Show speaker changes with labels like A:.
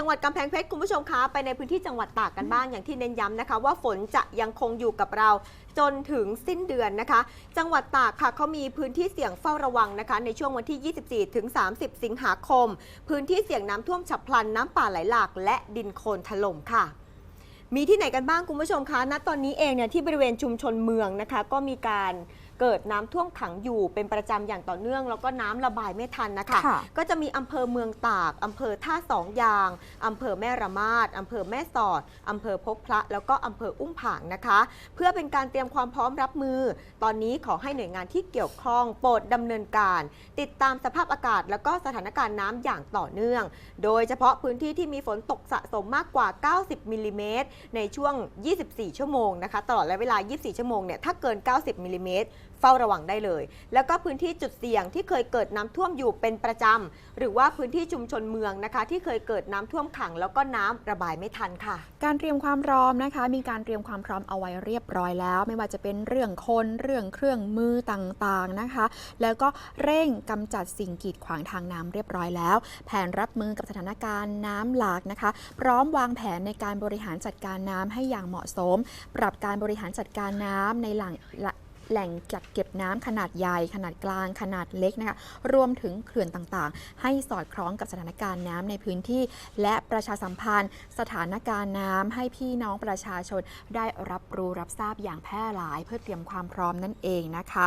A: จังหวัดกำแพงเพชรคุณผู้ชมคะไปในพื้นที่จังหวัดตากกันบ้างอย่างที่เน้นย้ำนะคะ ว่าฝนจะยังคงอยู่กับเราจนถึงสิ้นเดือนนะคะ จังหวัดตากค่ะเขามีพื้นที่เสี่ยงเฝ้าระวังนะคะ ในช่วงวันที่ 24 ถึง 30 สิงหาคม พื้นที่เสี่ยงน้ำท่วมฉับพลันน้ำป่าไหลหลากและดินโคลนถล่มค่ะมีที่ไหนกันบ้างคุณผู้ชมคะ ณ ตอนนี้เองเนี่ยที่บริเวณชุมชนเมืองนะคะ ก็มีการ เกิดน้ำท่วมขังอยู่เป็นประจำอย่างต่อเนื่อง แล้วก็น้ำระบายไม่ทันนะคะ
B: ค่ะ
A: ก็จะมีอำเภอเมืองตากอำเภอท่าสองยางอำเภอแม่ระมาดอำเภอแม่สอดอำเภอพบพระ แล้วก็อำเภออุ้มผางนะคะ เพื่อเป็นการเตรียมความพร้อมรับมือ ตอนนี้ขอให้หน่วยงานที่เกี่ยวข้องโปรดดำเนินการ ติดตามสภาพอากาศ แล้วก็สถานการณ์น้ำอย่างต่อเนื่อง โดยเฉพาะพื้นที่ที่มีฝนตกสะสมมากกว่า 90มิลลิเมตรในช่วง 24 ชั่วโมงนะคะ ตลอดระยะเวลา 24 ชั่วโมงเนี่ย ถ้าเกิน 90มิลลิเมตร เฝ้าระวังได้เลย แล้วก็พื้นที่จุดเสี่ยงที่เคยเกิดน้ำท่วมอยู่เป็นประจำหรือว่าพื้นที่ชุมชนเมืองนะคะ ที่เคยเกิดน้ำท่วมขัง แล้วก็น้ำระบายไม่ทันค่ะ
B: การเตรียมความพร้อมนะคะ มีการเตรียมความพร้อมเอาไว้เรียบร้อยแล้ว ไม่ว่าจะเป็นเรื่องคนเรื่องเครื่องมือต่างๆนะคะ แล้วก็เร่งกำจัดสิ่งกีดขวางทางน้ำเรียบร้อยแล้ว แผนรับมือกับสถานการณ์น้ำหลากนะคะ พร้อมวางแผนในการบริหารจัดการน้ำให้อย่างเหมาะสม ปรับการบริหารจัดการน้ำในหลัง แหล่งกักเก็บน้ำขนาดใหญ่ ขนาดกลาง ขนาดเล็กนะคะ รวมถึงเขื่อนต่างๆ ให้สอดคล้องกับสถานการณ์น้ำในพื้นที่ และประชาสัมพันธ์ สถานการณ์น้ำให้พี่น้องประชาชนได้รับรู้รับทราบอย่างแพร่หลาย เพื่อเตรียมความพร้อมนั่นเองนะคะ